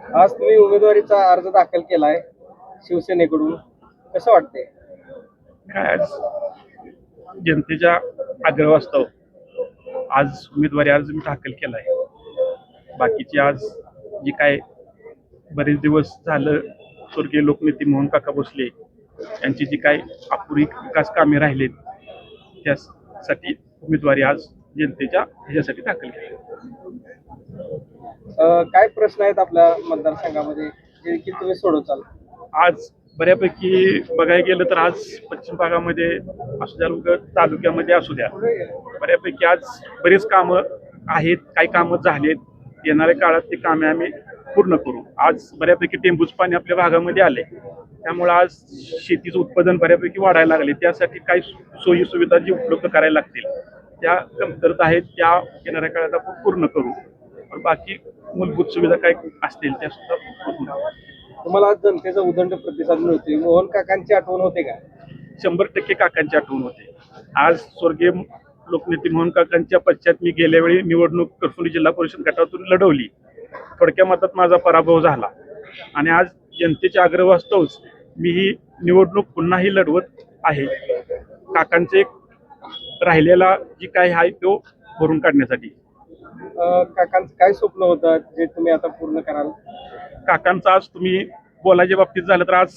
आज तुम्ही उमेदवारीचा अर्ज दाखल केलाय शिवसेनेकडून. कसं वाटतंय? काय आज जनतेच्या आग्रहास्तव आज उमेदवारी अर्ज मी दाखल केला बाकीची आज जी काय बरेच दिवस झालं स्वर्गीय लोकनेते मोहन काका भोसले यांची जी काय अपुरी विकास कामे राहिलेत त्यासाठी उमेदवारी आज जनतेच्या ह्याच्यासाठी दाखल केली. काय प्रश्न आहेत आपल्या मतदारसंघामध्ये? जे की तुम्ही सोडवचाल आज बऱ्यापैकी बघायला गेलं तर आज पश्चिम भागामध्ये असू द्या तालुक्यामध्ये असू द्या. बऱ्यापैकी आज बरीच कामं आहेत काही कामं झालेत. येणाऱ्या काळात ती कामे आम्ही पूर्ण करू. आज बऱ्यापैकी टेंबूच पाणी आपल्या भागामध्ये आले त्यामुळे आज शेतीचं उत्पादन बऱ्यापैकी वाढायला लागले त्यासाठी काही सोयी सुविधा जी उपलब्ध करायला लागतील त्या कमतरता आहेत त्या येणाऱ्या काळात आपण पूर्ण करू. पण बाकी मूलभूत सुविधा काय असतील त्या सुद्धा. तुम्हाला आज जनतेचा उदंड प्रतिसाद मिळतोय. मोहन काकांची आठवण होते का? शंभर टक्के काकांची आठवण होते. आज स्वर्गीय लोकनेते मोहन काकांच्या पश्चात मी गेल्या वेळी निवडणूक करफुली जिल्हा परिषद गटातून लढवली. थोडक्या मतात माझा पराभव झाला. आणि आज जनतेच्या आग्रहास्तवच मी ही निवडणूक पुन्हाही लढवत आहे. काकांचे राहिलेला जी काय आहे तो भरून काढण्यासाठी. काकांचं काय स्वप्न होतं जे तुम्ही आता पूर्ण कराल? काकांचा आज तुम्ही बोलायच्या बाबतीत झालं तर आज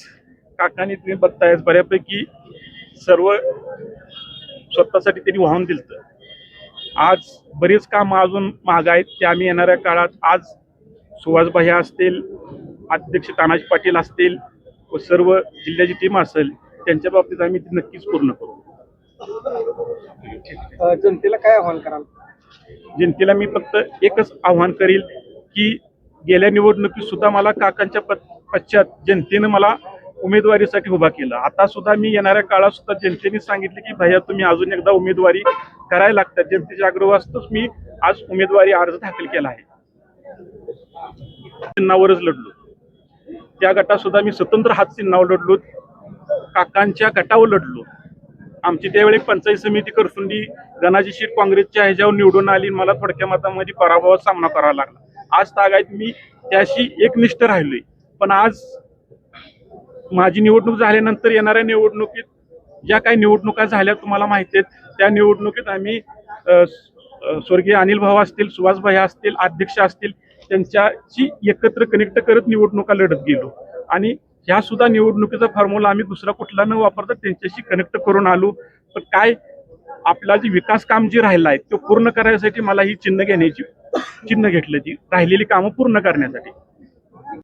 काकांनी तुम्ही बघताय बऱ्यापैकी सर्व स्वतःसाठी त्यांनी वाहून दिलं आज बरीच कामं अजून महाग आहेत. ते आम्ही येणाऱ्या काळात आज सुहास भैया असतील अध्यक्ष तानाजी पाटील असतील व सर्व जिल्ह्याची टीम असेल त्यांच्या बाबतीत आम्ही ती नक्कीच पूर्ण करू. जनतेला काय आव्हान कराल? जनतेला मी फक्त एकच आव्हान करील की गेल्या निवडणुकीत सुद्धा मला काकांच्या पश्चात जनतेनं मला उमेदवारीसाठी उभा केलं. आता सुद्धा मी येणाऱ्या काळात सुद्धा जनतेने सांगितले की भैया तुम्ही अजून एकदा उमेदवारी करायला लागतात. जनतेच्या आग्रहास्तच मी आज उमेदवारी अर्ज दाखल केला आहे. चिन्हावरच लढलो. त्या गटात सुद्धा मी स्वतंत्र हात चिन्हावर लढलो. काकांच्या गटावर लढलो. आमची त्यावेळी पंचायत समिती करसुंदी गणाजी शीट काँग्रेसच्या ह्याच्यावर निवडून आली मला थोडक्या मतामध्ये पराभवाचा सामना करावा लागला. आज तागायत मी त्याशी एकनिष्ठ राहिलोय. पण आज माझी निवडणूक झाल्यानंतर येणाऱ्या निवडणुकीत ज्या काही निवडणुका झाल्या तुम्हाला माहिती आहेत त्या निवडणुकीत आम्ही स्वर्गीय अनिल भाऊ असतील सुभाष भाई असतील अध्यक्ष असतील त्यांच्याशी एकत्र कनेक्ट करत निवडणुका लढत गेलो. आणि ह्या सुद्धा निवडणुकीचा फॉर्म्युला आम्ही दुसरा कुठला न वापरता त्यांच्याशी कनेक्ट करून आलो. तर काय आपला जे विकास काम जे राहिलं आहे तो पूर्ण करायसाठी मला ही चिन्ह घेण्याची चिन्ह घेतलं जी राहिलेली कामं पूर्ण करण्यासाठी.